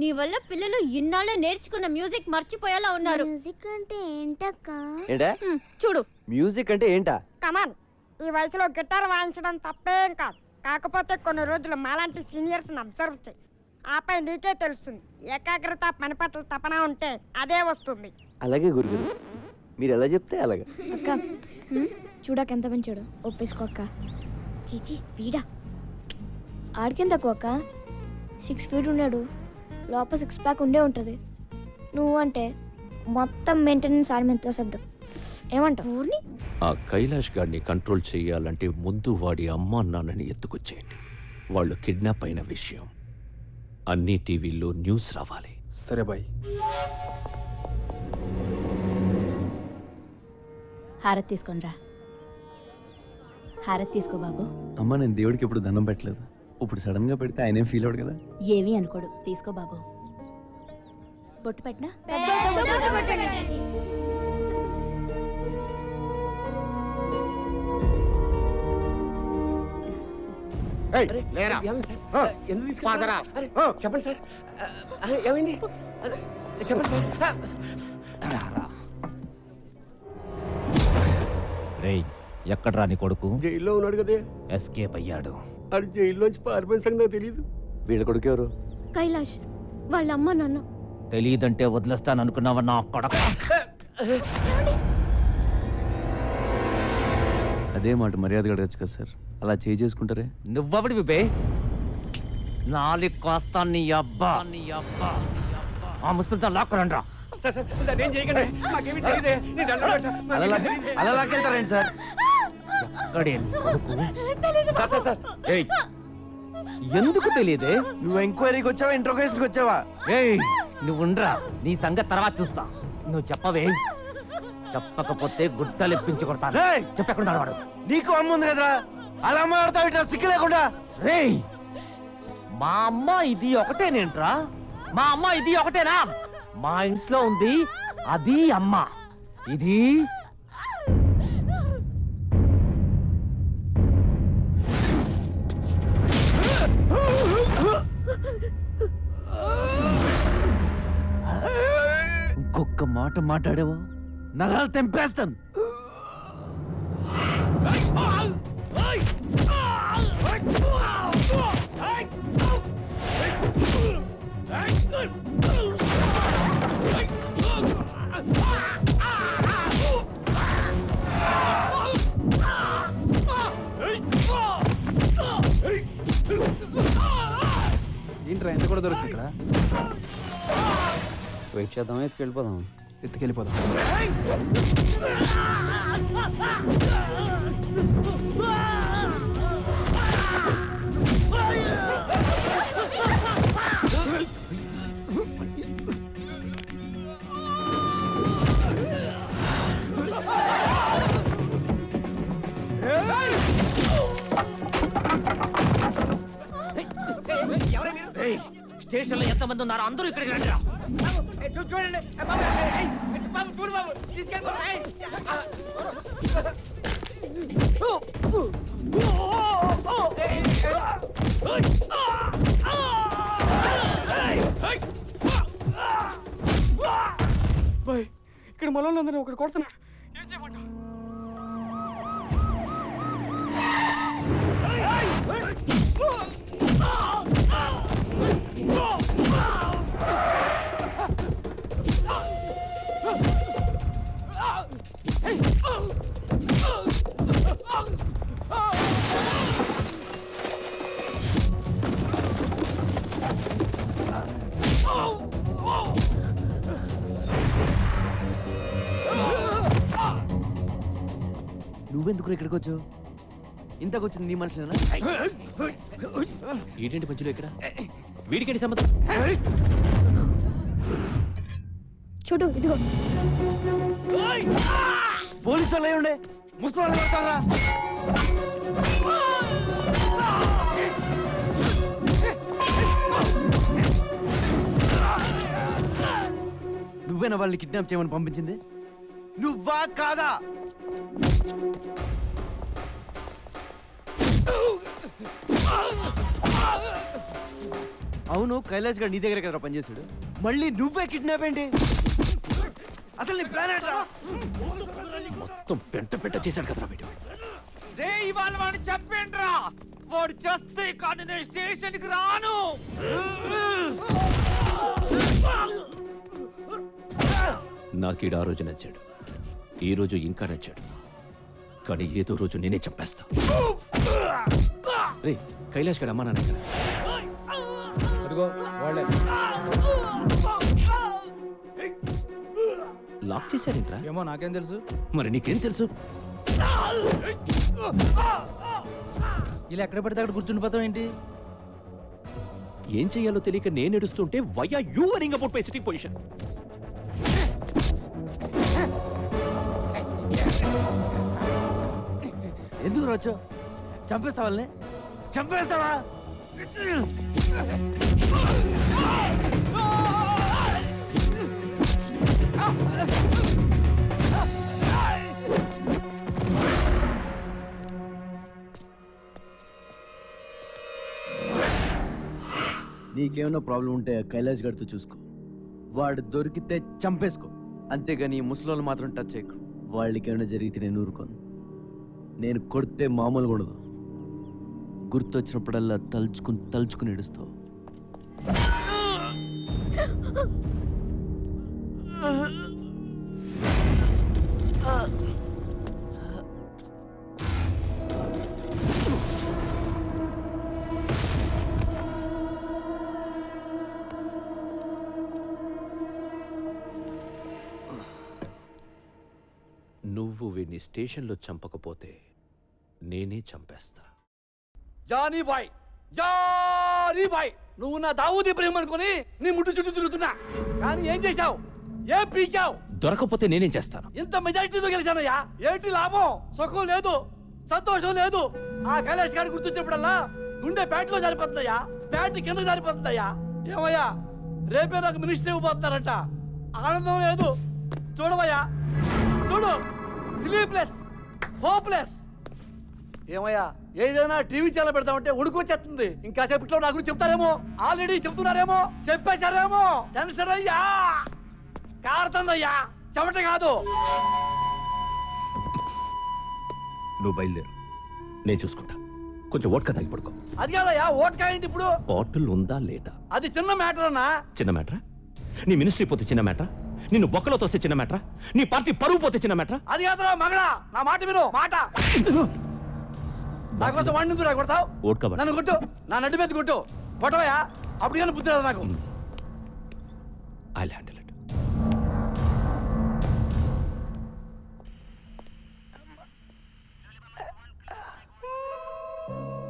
నీ వల్ల పిల్లలు ఇన్నాళ్ళు నేర్చుకున్న మ్యూజిక్ మర్చిపోయేలా ఉన్నారు. మ్యూజిక్ అంటే ఏంటక్క? ఏంటా? చూడు. మ్యూజిక్ అంటే ఏంటా? కమాన్ ఈ వయసులో గిటార్ వాయించడం తప్పేం కాదు. కాకపోతే కొన్ని రోజులు మాలాంటి సీనియర్స్ని అబ్జర్వ్ చేయి. ఆపై నీకే తెలుస్తుంది. ఏకాగ్రత పని పట్ల తపన ఉంటే అదే వస్తుంది. అలాగే గురుగురు మీరు ఎలా చెప్తే అలాగే. అక్క చూడక ఎంత పెంచాడు ఒప్పేసుకో అక్క. చీచి వీడా? ఆడికేం తక్కువ అక్క? సిక్స్ ఫీట్ ఉన్నాడు. లోపల సిక్స్ ప్యాక్ ఉండే ఉంటుంది. నువ్వు అంటే మొత్తం మెయింటెనెన్స్ ఆడి మీద సర్దు ఏమంటావు? ఊర్ని? ఆ కైలాష్ గాడిని కంట్రోల్ చేయాలంటే ముందు వాడి అమ్మా నాన్నని ఎత్తుకొచ్చేయండి. వాళ్ళు కిడ్నాప్ అయిన విషయం. అన్ని టీవీల్లో న్యూస్ రావాలి. సరే బాయ్. హారతి తీసుకోనరా హారతి తీసుకో బాబు. అమ్మ నేను దేవుడికి ఎప్పుడు దండం పెట్టలేదు. ఇప్పుడు సడన్గా పెడితే ఆయనేం ఫీల్ అవడు కదా? ఏమీ అనుకోడు. తీసుకో బాబు. బొట్టు పెట్టనా? లేరా? ఎందుకు పాదరా. చెప్పండి సార్. ఏమైంది? చెప్పండి సార్. రేయ్ ఎక్కడ్రా నీ కొడుకు? జైల్లో ఉన్నాడు కదే. ఎస్కేప్ అయ్యాడు. అది జైల్లోంచి పారిపోయిన సంగతి నాకు తెలియదు వీళ్ళ కొడుకు ఎవరు? కైలాష్ వాళ్ళ అమ్మ నాన్న. తెలియదంటే వదిలేస్తాననుకున్నావా నా కొడక? అదే మాట మర్యాదగా అడగచ్చు కదా సార్. అలా చేయి చేసుకుంటారే? నువ్వెవడి విబే నాలి కాస్తా నీ అబ్బా. నీ అబ్బా ఆ ముసలితో లాక్కరండ్రా. అలా అలా లాక్కెళ్తారండి సార్? Sir sir sir. ఏయ్ ఎందుకు తెలియదే? నువ్వు ఎంక్వైరీకి వచ్చావా ఇంట్రోగేషన్కి వచ్చావా? ఏయ్ నువ్వుండ్రా నీ సంగతి తర్వాత చూస్తా. నువ్వు చెప్పవే. చెప్పకపోతే గుడ్డలెప్పించి కొడతాను. రేయ్! చెప్పెక్కడ నడవాడు నీకు అమ్మ ఉంది కదరా? అలా మాడతావు ఇట్లా సిక్కు లేకుండా? రేయ్! మా అమ్మ ఇది ఒకటేనేంట్రా? మా అమ్మ ఇది ఒకటేనా? మా ఇంట్లో ఉంది అది అమ్మ. ఇది మాట మాట్లాడావో? నరాలు తెంపేస్తాను. ఏంట్రా ఎంత కూడా దొరుకుతుంది ఇక్కడ వెయిట్ చేద్దాం ఎత్తుకెళ్ళిపోదాం ఎత్తుకెళ్ళిపోదాం. స్టేషన్లో ఎంతమంది ఉన్నారో అందరూ ఇక్కడికి రండిరా. చూడండి బాబు ఏయ్, బాబు చూడు బాబు తీసుకెళ్ళిపోరా ఏయ్. బాయ్ ఇక్కడ మనోళ్ళు అందరూ ఒకటి కొడుతున్నాడు. నువ్వెందుకు ఇక్కడికి వచ్చావు? ఇంతకు వచ్చింది నీ మనుషులేనా? ఏంటంటే మధ్యలో ఇక్కడ? వీడికేంటి సంబంధం? చూడు ఇదిగో. పోలీసు వాళ్ళు అయి ఉండే ముసలి వాళ్ళు కొడతారా నువ్వేనా వాళ్ళని కిడ్నాప్ చేయమని పంపించింది? నువ్వా కాదా? అవును కైలాష్ గారు నీ దగ్గర కదా పనిచేసాడు మళ్ళీ నువ్వే కిడ్నాప్ ఏంటి? అసలు నీ ప్లాన్ ఏంట్రా? మొత్తం పెంట పెంట చేశాడు కదరా వీడు. రే ఇవాళ వాడిని చెప్పేంట్రా వాడు చేస్తే కానీ నేను స్టేషన్కి రాను. నాకీడు ఆ రోజు నచ్చాడు. ఈ రోజు ఇంకా నచ్చాడు. కానీ ఏదో రోజు నేనే చంపేస్తా. రే కైలాష్ గడ అమ్మా నాన్న ఎక్కడ? అదిగో వాళ్ళే. లాక్ చేశారేంట్రా? ఏమో నాకేం తెలుసు. మరి నీకేం తెలుసు? ఇలా ఎక్కడ పడితే అక్కడ కూర్చుండిపోతాం ఏంటి? ఏం చెయ్యాలో తెలియక నేను ఏడుస్తుంటే why are you worrying about my sitting position? ఎందుకు రాచో చంపేస్తావా వాళ్ళని? చంపేస్తావా? నీకేమైనా ప్రాబ్లం ఉంటే కైలాష్ గడితో చూసుకో. వాడు దొరికితే చంపేసుకో. అంతేగాని ముసలోళ్ళు మాత్రం టచ్ చేయకు. వాళ్ళకి ఏమైనా జరిగితే నేను ఊరుకోను. నేను కొడితే మామూలుగా ఉండదు. గుర్తొచ్చినప్పుడల్లా తలుచుకుని తలుచుకుని ఏడుస్తావు. Ah. వీడిని స్టేషన్లో చంపకపోతే నేనే చంపేస్తా. జానీ బాయ్ జానీ బాయ్ నువ్వు నా దావూద్ ఇబ్రహీం అనుకుని నీ ముట్టు చుట్టూ తిరుగుతున్నా. కానీ ఏం చేశావు? ఏం పీకావు? దొరకపోతే నేనేం చేస్తాను? ఇంత మెజారిటీతో గెలిచానయ్యా. ఏంటి లాభం? సుఖం లేదు. సంతోషం లేదు. ఆ కైలాష్ గారి గుర్తొచ్చినప్పుడల్లా గుండె ప్యాంట్లో జారిపోతుందయ్యా. ప్యాంట్ కింద జారిపోతుందయ్యా. ఏమయ్యా? రేపే నాకు మినిస్టర్ ఇవ్వబోతున్నారంట. ఆనందం లేదు. చూడవయ్యా. చూడు. స్లీప్లెస్ హోప్లెస్ ఏమయ్యా ఏదైనా టీవీ ఛానల్ పెడతామంటే ఉడుకు వచ్చేస్తుంది ఇంకా సేపట్లో నా గురించి చెప్తారేమో? ఆల్రెడీ చెప్తున్నారేమో? చెప్పేశారేమో? టెన్షన్ అయ్యా. కారుతుందయ్యా. చెమట కాదు. నువ్వు బయలుదేరు. నేను చూసుకుంటా. కొంచెం ఓట్కా తాగి పడుకో. అది కాదయ్యా ఓట్కా ఏంటి ఇప్పుడు? బాటిల్ ఉందా లేదా? అది చిన్న మ్యాటర్ అన్నా చిన్న మ్యాటరా? నీ మినిస్ట్రీ పోతే చిన్న మ్యాటరా? నిన్ను బొక్కలో తోస్తే చిన్న మ్యాటరా? నీ పార్టీ పరువు పోతే చిన్న మ్యాటరా? అది కాదురా మగడా. నా మాట విను మాట. నా కోసం వండింది రా కొడతావు? పట్టు. నన్ను కొట్టు. నా నడ్డు మీద కొట్టు. కొట్టవయ్యా. అప్పుడు కానీ బుద్ధి రాదు నాకు. ఐ హ్యాండిల్ ఇట్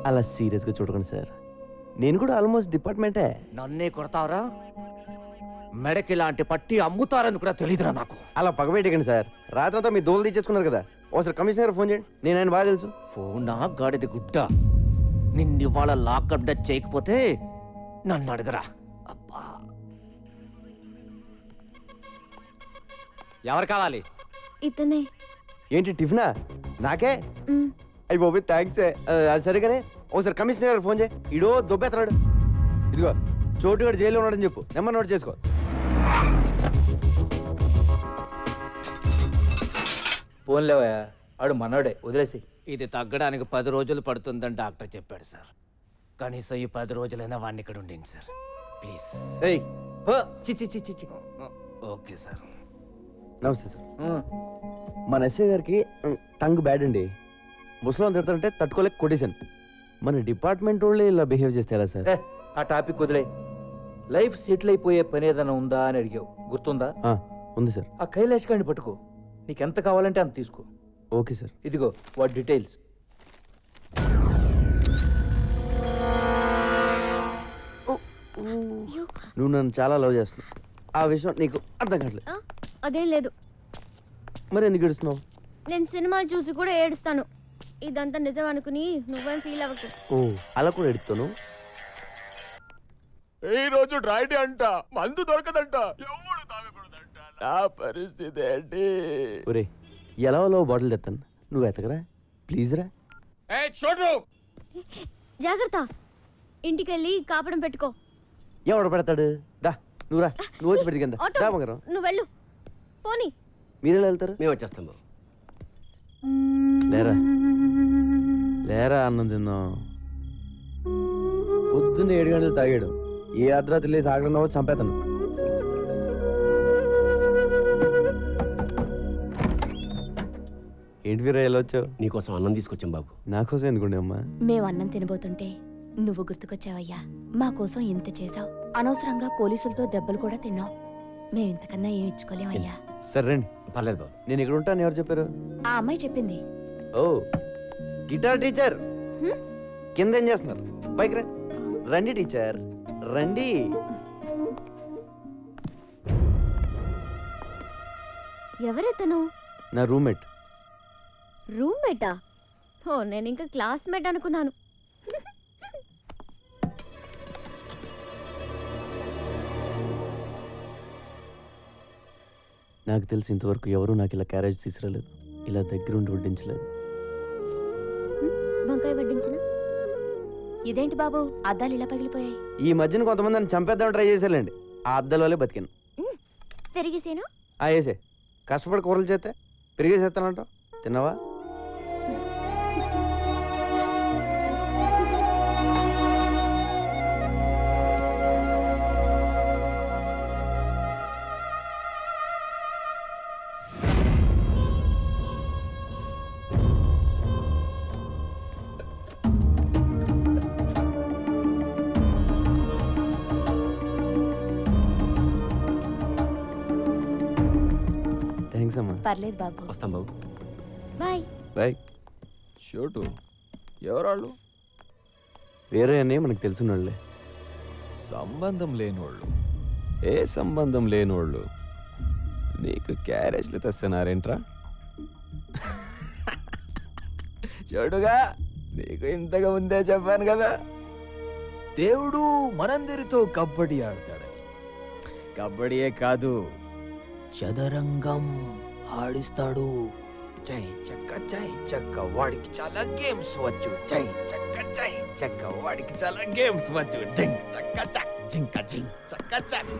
అలా సీరియస్గా చూడకండి సార్. నేను కూడా ఆల్మోస్ట్ డిపార్ట్మెంటే నన్నే కొడతావరా? మెడకి ఇలాంటి పట్టి అమ్ముతారని కూడా తెలియదురా నాకు. అలా పగబెట్టకండి సార్. రాత్రంతా మీ దోలు తీసేసుకున్నారు కదా. ఒకసారి కమిషనర్ ఫోన్ చేయండి. నేను ఆయన బాగా తెలుసు. ఫోనా? గాడిది గుడ్డ? నిన్నివాళ లాకప్ డచ్ చేయకపోతే నన్ను అడగరా. అబ్బా. ఎవరు కావాలి? ఇతనే. ఏంటి టిఫినా? నాకే? అయ్యి బాబు థ్యాంక్స్ అది సరిగానే? ఒకసారి కమిషనర్ ఫోన్ చేయి. ఇడో దొబ్బెత్తనాడు ఇదిగో చోటుగాడు జైల్లో ఉన్నాడని చెప్పు. నెంబర్ నోట్ చేసుకో. పోన్లేవయ్యా ఆడు మనోడే వదిలేసి ఇది తగ్గడానికి పది రోజులు పడుతుందని డాక్టర్ చెప్పాడు సార్. కనీసం ఈ పది రోజులైనా వాడిని ఇక్కడ ఉండండి సార్. ప్లీజ్. ఏయ్ చి చి చి చి చి. Okay sir. నమస్తే సార్. మన ఎస్ఐ గారికి ఉమ్, టంగ్ బ్యాడ్ అండి. ముసలం తిడతారంటే తట్టుకోలేక కొట్టేశాను. మన డిపార్ట్మెంట్ వాళ్ళే ఇలా బిహేవ్ చేస్తే ఎలా సార్? ఆ టాపిక్ వదిలే లైఫ్ సెటిల్ అయిపోయే పని ఏదైనా ఉందా అని అడిగావు. గుర్తుందా? ఆ, ఉంది సార్. ఆ కైలాష్ గారిని పట్టుకో. నీకు ఎంత కావాలంటే అంత తీసుకో. Okay sir. ఇదిగో వాటి డీటెయిల్స్. నువ్వు నన్ను చాలా లవ్ చేస్తున్నావు. ఆ విషయం నీకు అర్థం కావట్లేదు. అదేం లేదు. మరి ఎందుకు ఏడుస్తున్నావు? నేను సినిమాలు చూసి కూడా ఏడుస్తాను. ఇదంతా నిజం అనుకుని నువ్వేం ఫీల్ అవ్వకు. ఓ అలా కూడా ఎడుతాను ఈ రోజు డ్రైడే అంట. మందు దొరకదంట. ఎవడు నా పరిస్థితి ఏంటి? ఒరే ఎలా బాటిల్ తెస్తాను నువ్వు ఎతకరా ప్లీజ్ రా. చూడు! జాగ్రత్త. ఇంటికెళ్ళి కాపడం పెట్టుకో. ఎవడు పెడతాడు? దా నువ్వు రా. నువ్వు వచ్చి పెడితే కింద. ఆటో. దా బంగారం. నువ్వు వెళ్ళు. పోనీ. మీరు ఎలా వెళ్తారు? మేము వచ్చేస్తాం బాబు. లేరా. లేరా అన్నం తిందాం. పొద్దున్న ఏడు గంటలు తాగాడు. ఏ అర్ధరాత్రి లేసి ఆగడం చంపేతాను. ఏంటి వీరా ఎలా వచ్చావు? నీకోసం అన్నం తీసుకొచ్చాం బాబు. నా కోసం ఎందుకుండే అమ్మా? మేము అన్నం తినబోతుంటే నువ్వు గుర్తుకొచ్చావయ్యా. మా కోసం ఇంత చేసావు అనవసరంగా పోలీసులతో దెబ్బలు కూడా తిన్నావు. మేము ఇంతకన్నా ఏం ఇచ్చుకోలేమయ్యా. సరే రండి. పర్లేదు బాబు. నేను ఇక్కడ ఉంటాను? ఎవరు చెప్పారు? ఆ అమ్మాయి చెప్పింది. ఓ గిటార్ టీచర్. కింద ఏం చేస్తున్నారు? పైకి రండి. రండి టీచర్. రండి. ఎవరెతను నా రూమ్మేట్. రూమ్మేటా? ఓ నేను ఇంకా క్లాస్మేట్ అనుకున్నాను. నాకు తెలిసి ఇంతవరకు ఎవరు నాకు ఇలా క్యారేజ్ తీసుకురాలేదు. ఇలా దగ్గరుండి వడ్డించలేదు. వంకాయ వడ్డించిన? ఇదేంటి బాబు? అద్దాలు ఇలా పగిలిపోయాయి. ఈ మధ్యన కొంతమంది నన్ను చంపేద్దాం ట్రై చేశారండి ఆ అద్దల వల్లే బతికాను పెరిగేసేనా? ఆ వేసే కష్టపడి కూరలు చేస్తే పెరిగేసేస్తానంట తిన్నావా? అమ్మా పర్లేదు బాబు. వస్తాం బాబు. బాయ్. బాయ్. షోటు ఎవరాళ్ళు? వేరే అని మనకు తెలిసినోళ్ళే సంబంధం లేనోళ్ళు. ఏ సంబంధం లేనోళ్ళు? నీకు క్యారేజ్లు తెస్తున్నారేంట్రా? చూడుగా నీకు ఇంతగా ముందే చెప్పాను కదా. దేవుడు మనందరితో కబడ్డీ ఆడతాడని. కబడ్డీయే కాదు చదరంగం. ఆడిస్తాడు. చై చక్క చై చక్క వాడికి చాలా గేమ్స్ వచ్చు. చై చక్క చై చక్క వాడికి చాలా గేమ్స్ వచ్చు. జింక్ చక్క చక్ జింక జింక్ చక్క చక్